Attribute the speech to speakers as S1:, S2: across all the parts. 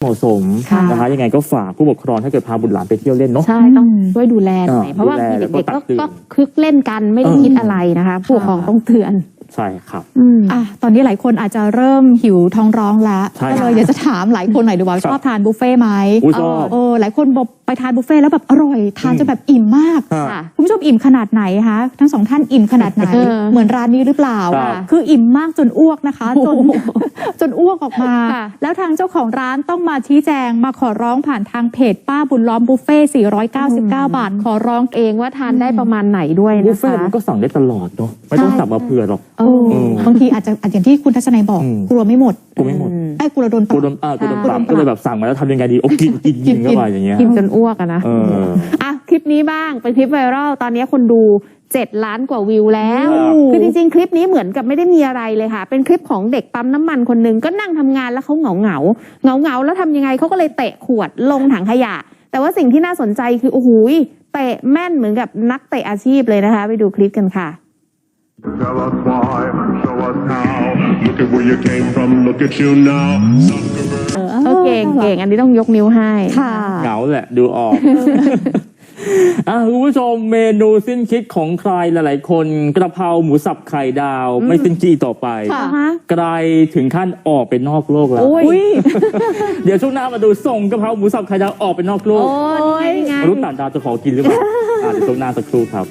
S1: เหมาะสม
S2: ค่ะ
S1: นะคะยังไงก็ฝากผู้ปกครองถ้าเกิดพาบุตรหลานไปเที่ยวเล่นเนาะ
S2: ใช่ต้องช่วยดูแลหน่อย
S1: อ่า
S2: เพราะว่า
S1: ดูแล
S2: มี
S1: แล้วก็
S2: เด็กๆ
S1: ตั
S2: ก็
S1: กเตือน
S2: ก็คึกเล่นกันไม่ได้
S1: เออ
S2: คิดอะไรนะคะผู้ปกครองต้องเตือน
S1: ใช่ครับ
S2: อืม
S3: อะตอนนี้หลายคนอาจจะเริ่มหิวท้องร้องแล้ว
S1: ใช่
S3: ก็เลยอยากจะถามหลายคนหน่อยดูว่า
S1: ครับ
S3: ชอบทานบุฟเฟ่ต์ไหม
S1: อุ๊ยชอบ
S3: เออ หลายคนบอกไปทานบุฟเฟ่ต์แล้วแบบอร่อยทานจนแบบอิ่มมาก
S1: อ่า
S2: ค่ะ
S3: คุณผู้ชมอิ่มขนาดไหนคะทั้งสองท่านอิ่มขนาดไหน
S2: เออ
S3: เหมือนร้านนี้หรือเปล่า
S1: ครับ
S3: คืออิ่มมากจนอ้วกนะคะ จนจนอ้วกออกมา
S2: ค่ะ
S3: แล้วทางเจ้าของร้านต้องมาชี้แจงมาขอร้องผ่านทางเพจป้าบุญล้อมบุฟเฟ่ต์499 บาท
S2: ขอร้องเองว่าทานได้ประมาณไหนด้วย
S1: บุ
S2: นะ
S1: ฟเฟ่
S2: คะ
S1: ต์มันก็สั่งได้ตลอดเนาะไม่ต้อง
S3: ใช่
S1: สั่งมาเผื่อหรอก
S2: เออ
S3: เออบางทีอาจจะอาจอย่างที่คุณทัศนัยบอก
S1: อืม
S3: กลัวไม่หมด
S1: กูไม่หมด
S3: ไอ้ยกลัวโดนป
S1: กู
S3: รับ
S1: โดนอ่ากูโดน
S2: ใช่
S1: ปรับก็เลยแบบสั่งมาแล้วทำยังไงดีโอ้กินกินกินเข้าไปอย่างเงี้ย
S2: กินจนอ้วกอะนะ
S1: เออ
S2: อะคลิปนี้บ้างเป็นคลิปไวรัลตอนนี้คนดู7ล้านกว่าวิวแล้ว
S1: ครับ
S2: คือจริงๆ คลิปนี้เหมือนกับไม่ได้มีอะไรเลยค่ะ เป็นคลิปของเด็กปั๊มน้ำมันคนหนึงก็นั่งทำงานแล้วเขาเหงาเหงาเหงาเหงาๆแล้วทำยังไงเขาก็เลยเตะขวดลงถังขยะ แต่ว่าสิ่งที่น่าสนใจคือโอ้โหยเตะแม่นเหมือนกับนักเตะอาชีพเลยนะคะ ไปดูคลิปกันค่ะ
S4: Tell us why, show us how. Look at where you came from, look at you now.
S2: เขาเก่งเก่งอันนี้ต้องยกนิ้วให้
S3: ค่ะ
S1: เหงาแหละดูออก อะคุณผู้ชมเมนูสิ้นคิดของใครหลายๆ คนกระเพราหมูสับไข่ดาว ไม่สิ้นจีต่อไป
S3: ค่ะ
S2: ฮะ
S1: ไกลถึงขั้นออกไปนอกโลกแล้ว
S2: โอ้ย
S1: เดี๋ยวช่วงหน้ามาดูส่งกระเพราหมูสับไข่ดาวออกไปนอกโล
S2: โอ้
S1: ก
S2: ยนี่ไง
S1: มนุษย์ต่างดาวจะขอกินหรือเปล่าอะเดี๋ยวช่วงหน้าสักครู่ครับ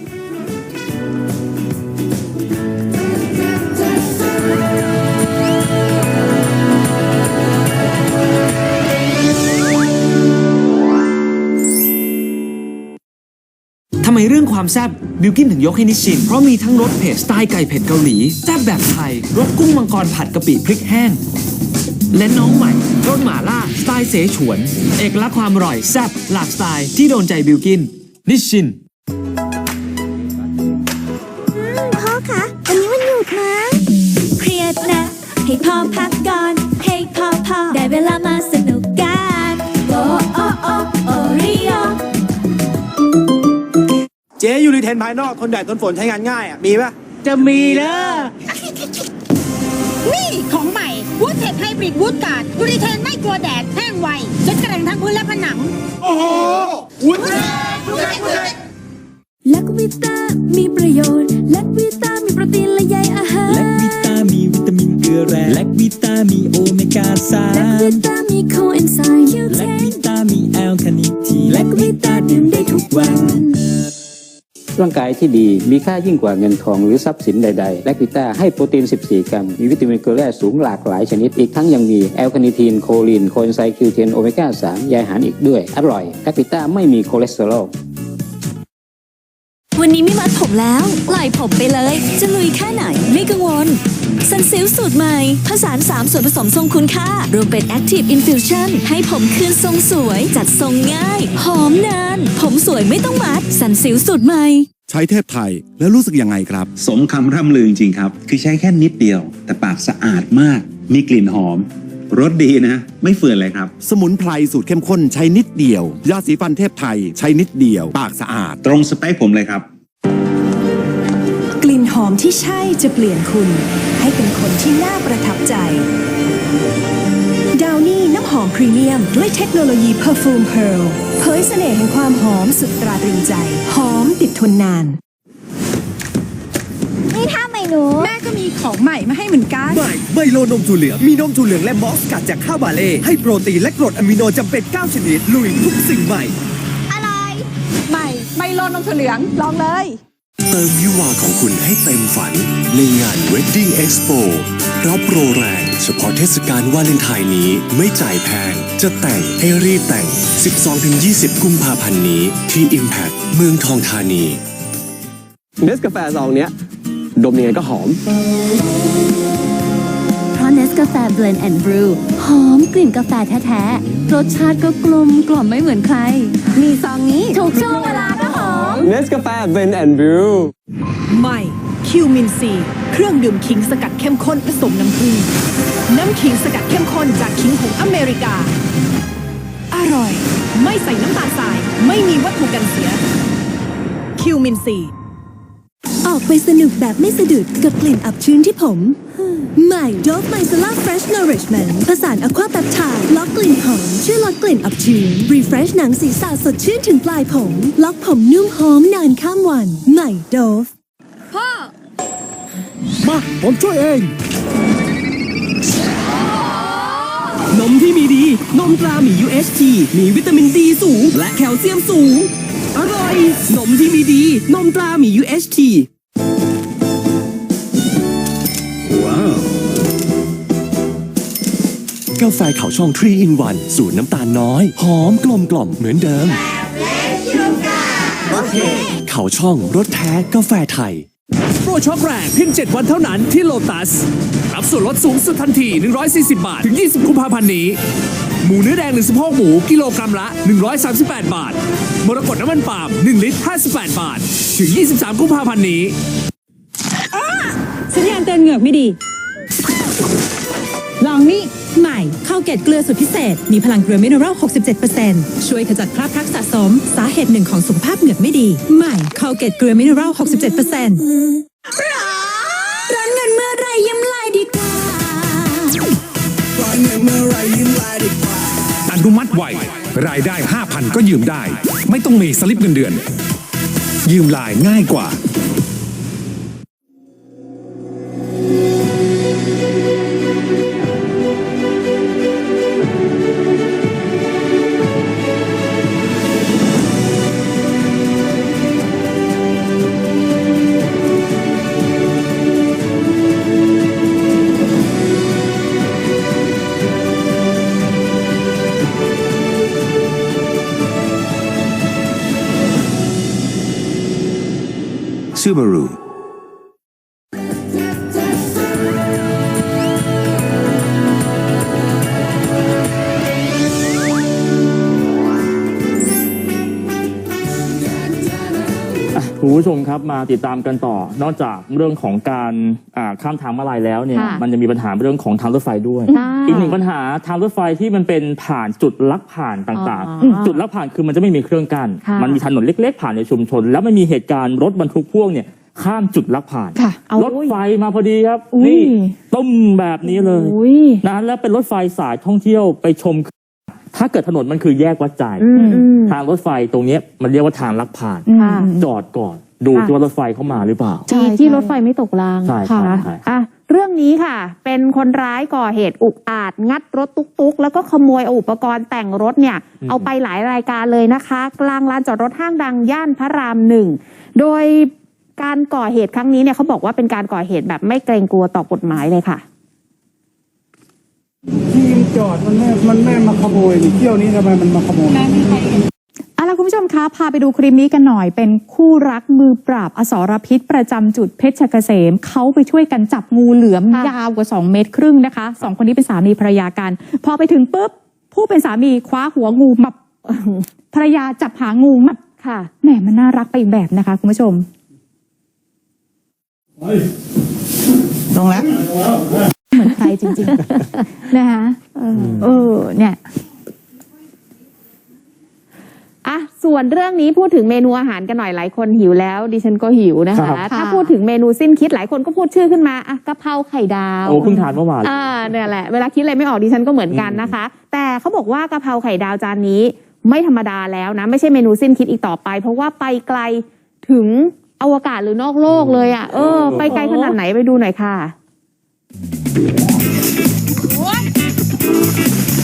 S5: ความแซ่บบิวกินถึงยกให้นิชิน เพราะมีทั้งรสเผ็ดสไตล์ไก่เผ็ดเกาหลีแซ่บแบบไทยรสกุ้งมังกรผัดกะปิพริกแห้ง และน้องใหม่รสหม่าล่าสไตล์เสฉวน เอกลักษณ์ความอร่อยแซ่บหลากสไตล์ที่โดนใจบิวกิน นิชิน
S6: พ่อคะวันนี้วันหยุดนะเครียดนะ ให้พ่อพักก่อน
S7: จ๊ยูริเทนภายนอกทนแดดทนฝนใช้งานง่ายอะมีปะ
S8: จะมีเลย
S9: นี่ของใหม่วูดเทคไฮบริดวูดการ์ดยูริเทนไม่กลัวแดดแห้งไวจนกระทั่งทั้งพื้นและผนัง
S7: โอ้โหวุ้น
S6: ลักวิต้ามีประโยชน์ลักวิต้ามีโปรตีนและใยอาหาร
S8: แลควิตามีวิตามินเกลือแร่แลควิตามีโอเมก้าสา
S6: ลัก
S8: ม
S6: วิต้ามีโคเอนไซม์คิว
S8: แล
S6: เท
S8: ควิ
S6: น
S8: ตามีแอลคาเนิทีน
S6: ลักวิต้าดื่มได้ทุกวัน
S10: ร่างกายที่ดีมีค่ายิ่งกว่าเงินทองหรือทรัพย์สินใดๆ แลควิต้าให้โปรตีน 14 กรัม มีวิตามินเกลือแร่สูงหลากหลายชนิด อีกทั้งยังมีแอลคาเนิทีน โคลิน โคเอนไซม์คิวเทน โอเมก้า 3 ใยอาหารอีกด้วย อร่อยแลควิต้าไม่มีคอเลสเตอรอล
S6: วันนี้ไม่มัดผมแล้วปล่อยผมไปเลย จะลุยแค่ไหนไม่กังวลซันซิลสูตรใหม่ ผสาน3ส่วนผสมทรงคุณค่า รวมเป็น Active Infusion ให้ผมคืนทรงสวย จัดทรงง่าย หอมนาน ผมสวยไม่ต้องมัดซันซิลสูตรใหม่
S11: ใช้เทพไทยแล้วรู้สึกยังไงครับ
S12: สมคำร่ำลือจริงๆครับ คือใช้แค่นิดเดียว แต่ปากสะอาดมาก มีกลิ่นหอม รสดีนะ ไม่เฟื่อนเลยครับ
S11: สมุนไพรสูตรเข้มข้นใช้นิดเดียว ยาสีฟันเทพไทยใช้นิดเดียว ปากสะอาด
S12: ตรงสเปคผมเลยครับ
S6: กลิ่นหอมที่ใช่จะเปลี่ยนคุณ ให้เป็นคนที่น่าประทับใจ ดาวนี่น้ำหอมพรีเมียม ด้วยเทคโนโลยี Perfume Pearl เผยเสน่ห์แห่งความหอมสุดตราตรึงใจ หอมติดทนนาน
S9: นี่ถ้าไม่หนูแม่ก็มีของใหม่มาให้เหมือนกัน
S7: ใหม่ไมโลนมถั่วเหลืองมีนมถั่วเหลืองและมอสกัดจากข้าวบาเล่ให้โปรตีนและกรดอะมิโนจำเป็น 9 ชนิด ลุยทุกสิ่งใหม่
S9: อะไร ใหม่ไมโลนมถั่วเหลืองลองเลย
S11: เติมวิวาของคุณให้เต็มฝัน ในงาน Wedding Expo รับโปรแรงเฉพาะเทศกาลวาเลนไทน์นี้ไม่จ่ายแพง จะแต่งให้รีบแต่ง 12-20 กุมภาพันธ์นี้ที่ Impact เมืองทองธานี
S7: เนสกาแฟซองเนี้ย ดมยังไงก็หอม
S6: เพราะเนสกาแฟเบลนด์แอนด์บรูหอมกลิ่นกาแฟแท้ๆ รสชาติก็กลมกล่อมไม่เหมือนใคร มีซองนี้ถูกช่วงเวลาก็หอม
S7: เนสกาแฟเบนแอนด์บรู
S9: ใหม่คิวมินซี เครื่องดื่มขิงสกัดเข้มข้นผสมน้ำผึ้งน้ำขิงสกัดเข้มข้นจากขิงของอเมริกา อร่อย ไม่ใส่น้ำตาลทราย ไม่มีวัตถุกันเสียคิวมินซี
S6: ออกไปสนุกแบบไม่สะดุดกับกลิ่นอับชื้นที่ผมใหม่โดฟไมซาร่าเฟรช nourishment ผสานอะควาแปปไทด์ล็อกกลิ่นหอมช่วยลดกลิ่นอับชื้น refresh หนังศีรษะสดชื่นถึงปลายผม ล็อกผมนุ่มหอมนานข้ามวัน ใหม่โดฟ
S7: มา ผมช่วยเอง นมที่มีดี นมตราหมี UHT มีวิตามินดีสูง และแคลเซียมสูง อร่อย นมที่มีดี นมตราหมี UHT
S11: กาแฟเขาช่องทรีอินวันสูตรน้ำตาลน้อย หอมกลมกล่อมเหมือนเดิม เขาช่องรสแท้กาแฟไทย
S7: โปรช็อคแรกเพียง 7 วันเท่านั้นที่โลตัส รับส่วนลดสูงสุดทันที 140 บาท ถึง 20 กุมภาพันธ์นี้ หมูเนื้อแดงหรือสะโพกหมูกิโลกรัมละ 138 บาท มรกตน้ำมันปาล์ม1 ลิตร 58 บาท ถึง 23 กุมภาพันธ์นี้
S9: สัญญาณเตือนเหงือกไม่ดี ลองนี่ ใหม่ข้าวเกตเกลือสูตรพิเศษ มีพลังเกลือมินเนอรัล 67%ช่วยขจัดคราบพลักสะสม สาเหตุหนึ่งของสุขภาพเหงือกไม่ดี ใหม่ข้าวเกตเกลือมินเนอรัล 67%
S6: ร้อนเงินเมื่อไรยิ้มลายดีกว่า
S13: อนุมัติไวรายได้ 5,000 ก็ยืมได้ ไม่ต้องมีสลิปเงินเดือน ยืมลายง่ายกว่า
S11: Subaru
S1: คุณผู้ชมครับมาติดตามกันต่อ นอกจากเรื่องของการอ่าข้ามทางมาลายแล้วเนี่ย
S2: ค่ะ
S1: มันจะมีปัญหาเรื่องของทางรถไฟด้วย
S2: ใช่
S1: อีกหนึ่งปัญหาทางรถไฟที่มันเป็นผ่านจุดลักผ่านต่าง
S2: อ๋อ
S1: ๆจุดลักผ่านคือมันจะไม่มีเครื่องกั้น
S2: ค่ะ
S1: มันมีถนนเล็ก ๆ ผ่านในชุมชน แล้วมันมีเหตุการณ์รถบรรทุกพ่วงเนี่ยข้ามจุดลักผ่าน
S3: ค่ะ
S2: เอา
S1: รถไฟมาพอดีครับ
S2: อุ้ย
S1: นี่ต้มแบบนี้เลย
S2: อุ้ย
S1: นะแล้วเป็นรถไฟสายท่องเที่ยวไปชม ถ้าเกิดถนนมันคือแยกวัดใจ
S2: อืมอืม
S1: ทางรถไฟตรงเนี้ยมันเรียกว่าทางลักผ่าน
S2: ค่ะ
S1: จอดก่อน ดู
S2: ค่ะ
S1: ที่ว่ารถไฟเข้ามาหรือเปล่า
S3: ใช่
S2: ที่ที่
S3: ใช่
S2: รถไฟไม่ตกราง
S1: ใช่ใช่
S2: ค่ะ
S1: ใช่
S2: อะเรื่องนี้ค่ะ เป็นคนร้ายก่อเหตุอุกอาจงัดรถตุ๊กๆ แล้วก็ขโมยเอาอุปกรณ์แต่งรถเนี่ยเอาไปหลายรายการเลยนะคะ กลางลานจอดรถห้างดังย่านพระรามหนึ่ง โดยการก่อเหตุครั้งนี้เนี่ยเขาบอกว่าเป็นการก่อเหตุแบบไม่เกรงกลัวต่อกฎหมายเลยค่ะ
S14: ที่ จอดมันไม่มันไม่มาขโมยนี่เที่ยวนี้ทำไมมันมาขโมย
S3: เอาล่ะคุณผู้ชมคะพาไปดูคลิปนี้กันหน่อย เป็นคู่รักมือปราบอสรพิษ ประจำจุดเพชรเกษมเขาไปช่วยกันจับงูเหลือม
S2: ค่ะ
S3: ยาวกว่า 2 เมตรครึ่งนะคะสองคนนี้เป็นสามีภรรยากัน พอไปถึงปุ๊บ ผู้เป็นสามีคว้าหัวงูมับ ภรรยาจับหางูมับ
S2: ค่ะ
S3: แหมมันน่ารักไปอีกแบบนะคะคุณผู้ชม
S14: ลงแล้ว
S3: เหมือนใครจริงๆ นะคะ เออ เนี่ย
S2: อะส่วนเรื่องนี้พูดถึงเมนูอาหารกันหน่อยหลายคนหิวแล้ว ดิฉันก็หิวนะ
S1: ครั
S2: คะ
S1: บ
S2: ถ้าพูดถึงเมนูสิ้นคิดหลายคนก็พูดชื่อขึ้นมาอะกะเพราไข่ดาว
S1: โอ้เพิ่งทานเมื่อวาน
S2: อ่าเนี่ยแหละเวลาคิดอะไรไม่ออกดิฉันก็เหมือนกันนะคะ แต่เขาบอกว่ากะเพราไข่ดาวจานนี้ ไม่ธรรมดาแล้วนะ ไม่ใช่เมนูสิ้นคิดอีกต่อไป เพราะว่าไปไกลถึงอวกาศหรือนอกโลกเลยอะเออ ไปไกลขนาดไหนไปดูหน่อยค่ะ do do do